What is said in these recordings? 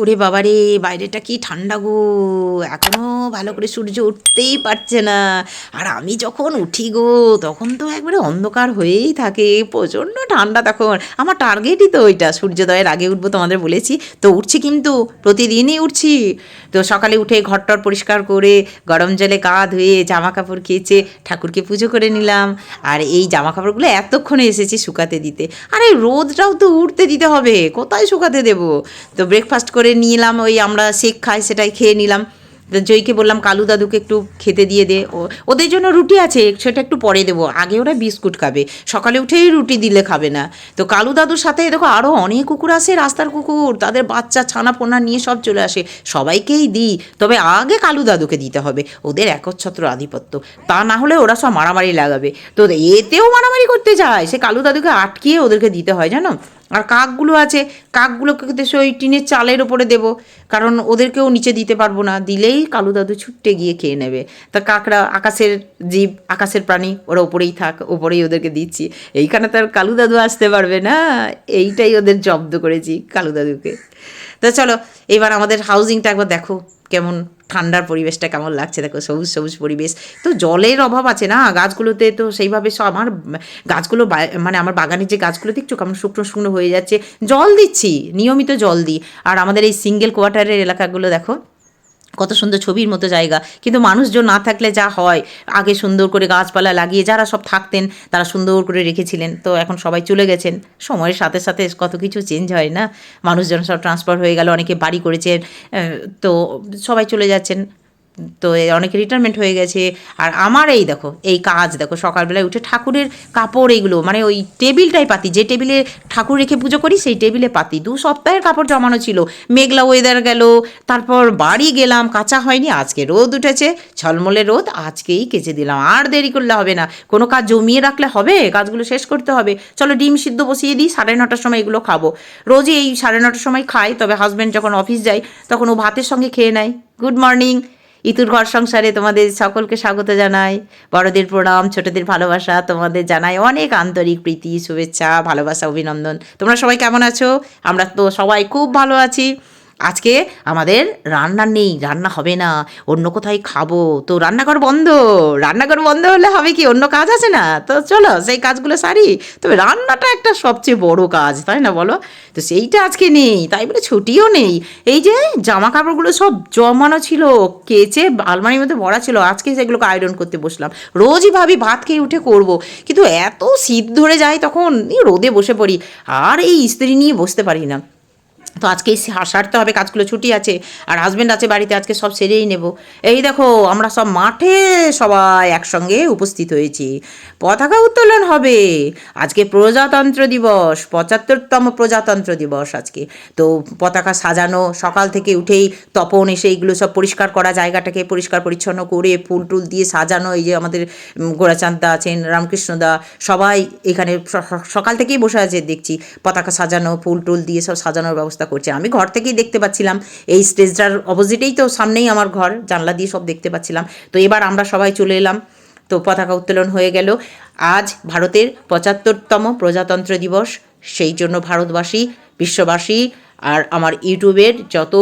ওরে বাবারে, বাইরেটা কি ঠান্ডা গো? এখনও ভালো করে সূর্য উঠতেই পারছে না। আর আমি যখন উঠি গো, তখন তো একবারে অন্ধকার হয়েই থাকে, প্রচণ্ড ঠান্ডা তখন। আমার টার্গেটই তো ওইটা, সূর্যোদয়ের আগে উঠবো তোমাদের বলেছি। তো উঠছি কিন্তু, প্রতিদিনই উঠছি। তো সকালে উঠে ঘরটর পরিষ্কার করে, গরম জলে গা ধুয়ে জামা কাপড় কেচে, ঠাকুরকে পুজো করে নিলাম। আর এই জামা কাপড়গুলো এতক্ষণে এসেছি শুকাতে দিতে। আর, রোদটাও তো উঠতে দিতে হবে। কোথায় শুকাতে দেবো? তো ব্রেকফাস্ট করে নিলাম, ওই আমরা শেক খাই, সেটাই খেয়ে নিলাম। জয়কে বললাম, কালু দাদুকে একটু খেতে দিয়ে দে। ওদের জন্য রুটি আছে, সেটা একটু পরে দেবো। আগে ওরা বিস্কুট খাবে। সকালে উঠেই রুটি দিলে খাবে না। তো কালু দাদুর সাথে দেখো আরও অনেক কুকুর আসে, রাস্তার কুকুর, তাদের বাচ্চা, ছানা, পোনা নিয়ে সব চলে আসে। সবাইকেই দিই। তবে আগে কালু দাদুকে দিতে হবে। ওদের একচ্ছত্র আধিপত্য। তা না হলে ওরা সব মারামারি লাগাবে। তো এতেও মারামারি করতে যায় সে কালু দাদুকে আটকিয়ে ওদেরকে দিতে হয়, জানো? আর কাকগুলো আছে, কাকগুলোকে সে ওই টিনের চালের ওপরে দেবো, কারণ ওদেরকেও নিচে দিতে পারব না, দিলেই কালু দাদু ছুট্টে গিয়ে খেয়ে নেবে। তা কাকরা আকাশের জীব, আকাশের প্রাণী, ওরা ওপরেই থাক, ওপরেই ওদেরকে দিচ্ছি। এইখানে তো আর কালু দাদু আসতে পারবে না, এইটাই ওদের জব্দ করেছি কালু দাদুকে। তা চলো, এবার আমাদের হাউজিংটা একবার দেখো। কেমন ঠান্ডার পরিবেশটা কেমন লাগছে? দেখো, সবুজ সবুজ পরিবেশ। তো জলের অভাব আছে না? গাছগুলোতে তো সেইভাবে সব আমার গাছগুলো মানে আমার বাগানের যে গাছগুলো দেখছ কেমন শুকনো শুকনো হয়ে যাচ্ছে। জল দিচ্ছি, নিয়মিত জল দিই। আর আমাদের এই সিঙ্গেল কোয়ার্টারের এলাকাগুলো দেখো কত সুন্দর ছবির মতো জায়গা। কিন্তু মানুষজন না থাকলে যা হয়, আগে সুন্দর করে গাছপালা লাগিয়ে যারা সব থাকতেন, তারা সুন্দর করে রেখেছিলেন। তো এখন সবাই চলে গেছেন। সময়ের সাথে সাথে কত কিছু চেঞ্জ হয় না। মানুষজন সব ট্রান্সফার হয়ে গেল, অনেকে বাড়ি করেছেন তো সবাই চলে যাচ্ছেন। তো অনেকে রিটায়ারমেন্ট হয়ে গেছে। আর আমার এই দেখো, এই কাজ দেখো, সকালবেলায় উঠে ঠাকুরের কাপড় এইগুলো মানে ওই টেবিলটাই পাতি, যে টেবিলে ঠাকুর রেখে পুজো করি সেই টেবিলে পাতি। দু সপ্তাহের কাপড় জমানো ছিল। মেঘলা ওয়েদার গেল, তারপর বাড়ি গেলাম, কাঁচা হয়নি, আজকে রোদ উঠেছে, ঝলমলে রোদ, আজকেই কেচে দিলাম, আর দেরি করলে হবে না। কোনো কাজ জমিয়ে রাখলে হবে? কাজগুলো শেষ করতে হবে। চলো ডিম সিদ্ধ বসিয়ে দিই, সাড়ে নটার সময় এগুলো খাব। রোজই এই সাড়ে নটার সময় খাই, তবে হাজব্যান্ড যখন অফিস যায়, তখন ও ভাতের সঙ্গে খেয়ে নেয়। গুড মর্নিং ইতুর ঘর সংসারে তোমাদের সকলকে স্বাগত জানাই। বড়দের প্রণাম, ছোটদের ভালোবাসা তোমাদের জানাই। অনেক আন্তরিক প্রীতি, শুভেচ্ছা, ভালোবাসা, অভিনন্দন। তোমরা সবাই কেমন আছো? আমরা তো সবাই খুব ভালো আছি। আজকে আমাদের রান্না নেই, রান্না হবে না, অন্য কোথায় খাব? তো রান্নাঘর বন্ধ রান্নাঘর বন্ধ হলে হবে কি? অন্য কাজ আছে না? তো চলো সেই কাজগুলো সারি। তবে রান্নাটা একটা সবচেয়ে বড় কাজ, তাই না বলো? তো সেইটা আজকে নেই, তাই বলে ছুটিও নেই। এই যে জামা কাপড়গুলো সব জমানো ছিল, কেচে আলমারির মধ্যে ভরা ছিল, আজকে সেগুলোকে আয়রন করতে বসলাম। রোজই ভাবি ভাত খেয়ে উঠে করব, কিন্তু এত শীত ধরে যায় তখন রোদে বসে পড়ি, আর এই ইস্ত্রি নিয়ে বসতে পারি না। তো আজকে সারতে হবে, কাজগুলো ছুটি আছে, আর হাজব্যান্ড আছে বাড়িতে, আজকে সব সেরেই নেব। এই দেখো, আমরা সব মাঠে সবাই একসঙ্গে উপস্থিত হয়েছি। পতাকা উত্তোলন হবে। আজকে প্রজাতন্ত্র দিবস, পঁচাত্তরতম প্রজাতন্ত্র দিবস আজকে। তো পতাকা সাজানো, সকাল থেকে উঠেই তপন এসে এইগুলো সব পরিষ্কার করা, জায়গাটাকে পরিষ্কার পরিচ্ছন্ন করে ফুল টুল দিয়ে সাজানো, এই যে আমাদের গোরাচাঁদদা আছেন, রামকৃষ্ণদা, সবাই এখানে সকাল থেকেই বসে আছে, দেখছি। পতাকা সাজানো, ফুল টুল দিয়ে সব সাজানোর ব্যবস্থা করছে। আমি ঘর থেকেই দেখতে পাচ্ছিলাম। এই স্টেজটার অপোজিটেই তো সামনেই আমার ঘর, জানলা দিয়ে সব দেখতে পাচ্ছিলাম। তো এবার আমরা সবাই চলে এলাম। তো পতাকা উত্তোলন হয়ে গেল। আজ ভারতের পঁচাত্তরতম প্রজাতন্ত্র দিবস। সেই জন্য ভারতবাসী, বিশ্ববাসী আর আমার ইউটিউবের যত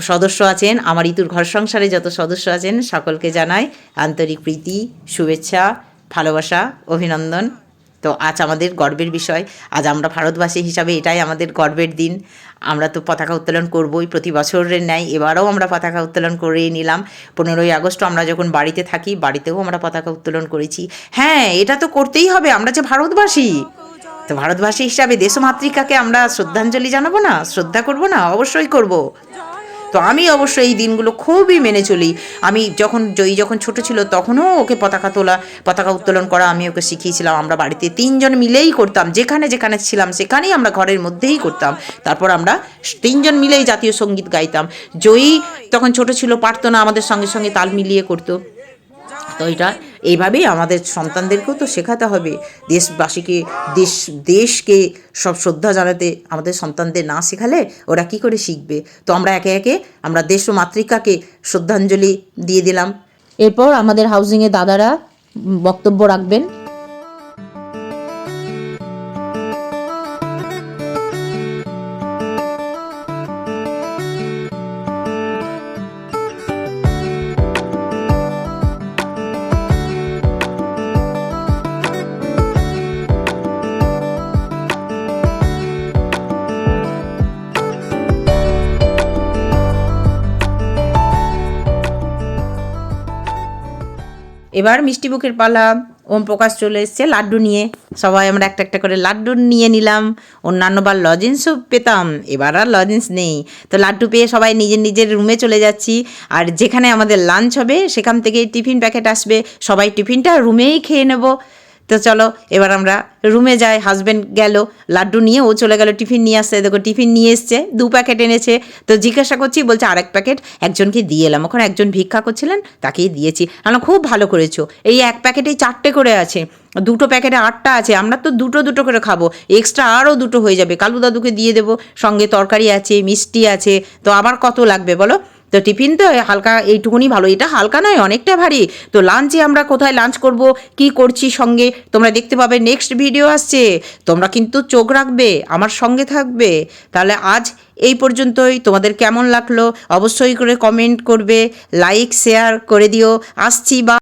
সদস্য আছেন, আমার ইতুর ঘর সংসারে যত সদস্য আছেন, সকলকে জানাই আন্তরিক প্রীতি, শুভেচ্ছা, ভালোবাসা, অভিনন্দন। তো আজ আমাদের গর্বের বিষয়। আজ আমরা ভারতবাসী হিসাবে এটাই আমাদের গর্বের দিন। আমরা তো পতাকা উত্তোলন করবই প্রতি বছরের ন্যায়। এবারও আমরা পতাকা উত্তোলন করে নিলাম। পনেরোই আগস্ট আমরা যখন বাড়িতে থাকি, বাড়িতেও আমরা পতাকা উত্তোলন করেছি। হ্যাঁ এটা তো করতেই হবে। আমরা যে ভারতবাসী। তো ভারতবাসী হিসাবে দেশমাতৃকাকে আমরা শ্রদ্ধাঞ্জলি জানাব না? শ্রদ্ধা করব না? অবশ্যই করব। তো আমি অবশ্য এই দিনগুলো খুবই মেনে চলি। আমি যখন জয়ী যখন ছোট ছিল তখনও ওকে পতাকা তোলা, পতাকা উত্তোলন করা আমি ওকে শিখিয়েছিলাম। আমরা বাড়িতে তিনজন মিলেই করতাম। যেখানে যেখানে ছিলাম সেখানেই আমরা ঘরের মধ্যেই করতাম। তারপর আমরা তিনজন মিলেই জাতীয় সংগীত গাইতাম। জয়ী তখন ছোট ছিল, পারতো না আমাদের সঙ্গে সঙ্গে তাল মিলিয়ে করতো। তো এটা এইভাবেই আমাদের সন্তানদেরকেও তো শেখাতে হবে। দেশবাসীকে, দেশ, দেশকে সব শ্রদ্ধা জানাতে আমাদের সন্তানদের না শেখালে ওরা কি করে শিখবে? তো আমরা একে একে, আমরা দেশ ও মাতৃকাকে শ্রদ্ধাঞ্জলি দিয়ে দিলাম। এরপর আমাদের হাউজিংয়ে দাদারা বক্তব্য রাখবেন। এবার মিষ্টি মুখের পালা। ওম প্রকাশ চলে এসছে লাড্ডু নিয়ে। সবাই আমরা একটা একটা করে লাড্ডু নিয়ে নিলাম। অন্যান্যবার লজেন্সও পেতাম, এবার আর লজেন্স নেই। তো লাড্ডু পেয়ে সবাই নিজের নিজের রুমে চলে যাচ্ছি। আর যেখানে আমাদের লাঞ্চ হবে, সেখান থেকে টিফিন প্যাকেট আসবে। সবাই টিফিনটা রুমেই খেয়ে নেব। তো চলো, এবার আমরা রুমে যাই হাজব্যান্ড গেল, লাড্ডু নিয়ে, ও চলে গেল টিফিন নিয়ে আসতে দেখো টিফিন নিয়ে এসছে, দু প্যাকেট এনেছে। তো জিজ্ঞাসা করছি, বলছে, আরেক প্যাকেট একজনকে দিয়ে এলাম। ওখানে একজন ভিক্ষা করছিলেন, তাকেই দিয়েছি। আমরা খুব ভালো করেছ। এই এক প্যাকেটেই চারটে করে আছে। দুটো প্যাকেটে আটটা আছে। আমরা তো দুটো দুটো করে খাব। এক্সট্রা আরও দুটো হয়ে যাবে। কালু দাদুকে দিয়ে দেবো। সঙ্গে তরকারি আছে, মিষ্টি আছে। তো আবার কত লাগবে বলো? তো টিফিন তো হালকা এইটুকুনি ভালো। এটা হালকা নয়, অনেকটা ভারী। তো লাঞ্চে আমরা কোথায় লাঞ্চ করব, কি করছি সঙ্গে, তোমরা দেখতে পাবে নেক্সট ভিডিও আসছে। তোমরা কিন্তু চোখ রাখবে, আমার সঙ্গে থাকবে। তাহলে আজ এই পর্যন্তই। তোমাদের কেমন লাগল? অবশ্যই করে কমেন্ট করবে লাইক শেয়ার করে দিও। আসছি বা